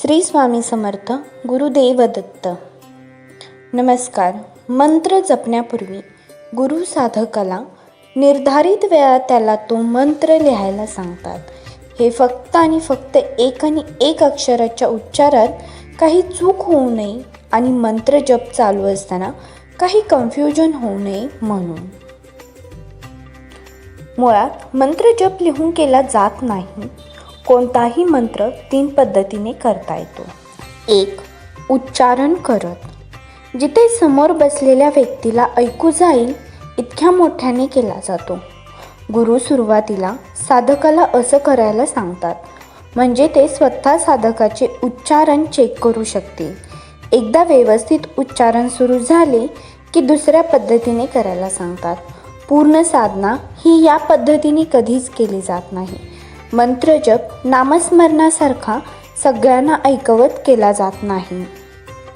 श्री स्वामी समर्थ गुरुदेव दत्त. नमस्कार. मंत्र जपण्यापूर्वी गुरु साधकाला निर्धारित वेळा त्याला तो मंत्र लिहायला सांगतात. हे फक्त आणि फक्त एक आणि एक अक्षराच्या उच्चारात काही चूक होऊ नये आणि मंत्र जप चालू असताना काही कन्फ्युजन होऊ नये म्हणून. मुळात मंत्र जप लिहून केला जात नाही. कोणताही मंत्र तीन पद्धतीने करता येतो. एक उच्चारण करत. जिथे समोर बसलेल्या व्यक्तीला ऐकू जाईल इतक्या मोठ्याने केला जातो. गुरु सुरुवातीला साधकाला असं करायला सांगतात. म्हणजे ते स्वतः साधकाचे उच्चारण चेक करू शकतील. एकदा व्यवस्थित उच्चारण सुरू झाले की दुसऱ्या पद्धतीने करायला सांगतात. पूर्ण साधना ही या पद्धतीने कधीच केली जात नाही. मंत्रजप नामस्मरणासारखा सगळ्यांना ऐकवत केला जात नाही.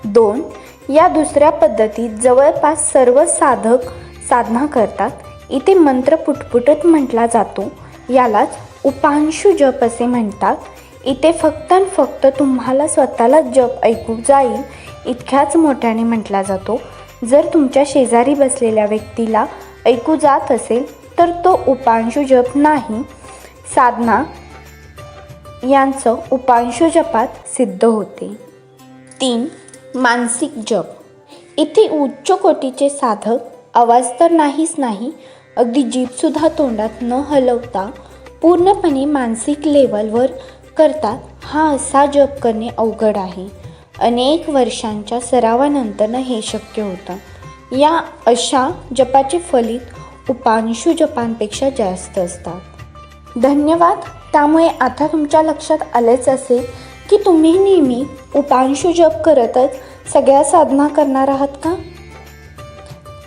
दोन या दुसऱ्या पद्धतीत जवळपास सर्व साधक साधना करतात. इथे मंत्र पुटपुटत म्हटला जातो. यालाच उपांशु जप असे म्हणतात. इथे फक्त आणि फक्त तुम्हाला स्वतःला जप ऐकू जाईल इतक्याच मोठ्याने म्हटला जातो. जर तुमच्या शेजारी बसलेल्या व्यक्तीला ऐकू जात असेल तर तो उपांशु जप नाही साधना यांचं उपांशु जपात सिद्ध होते. तीन मानसिक जप. इथे उच्च कोटीचे साधक आवाज तर नाहीच नाही अगदी जीभसुद्धा तोंडात न हलवता पूर्णपणे मानसिक लेवलवर करतात. हा असा जप करणे अवघड आहे. अनेक वर्षांच्या सरावानंतरनं हे शक्य होतं. या अशा जपाचे फलित उपांशु जपांपेक्षा जास्त असतात. धन्यवाद. त्यामुळे आता तुमच्या लक्षात आलेच असेल की तुम्ही नेहमी उपांशु जप करतच सगळ्या साधना करणार आहात का?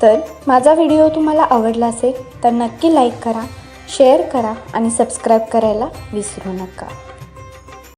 तर माझा व्हिडिओ तुम्हाला आवडला असेल तर नक्की लाईक करा शेअर करा आणि सबस्क्राईब करायला विसरू नका.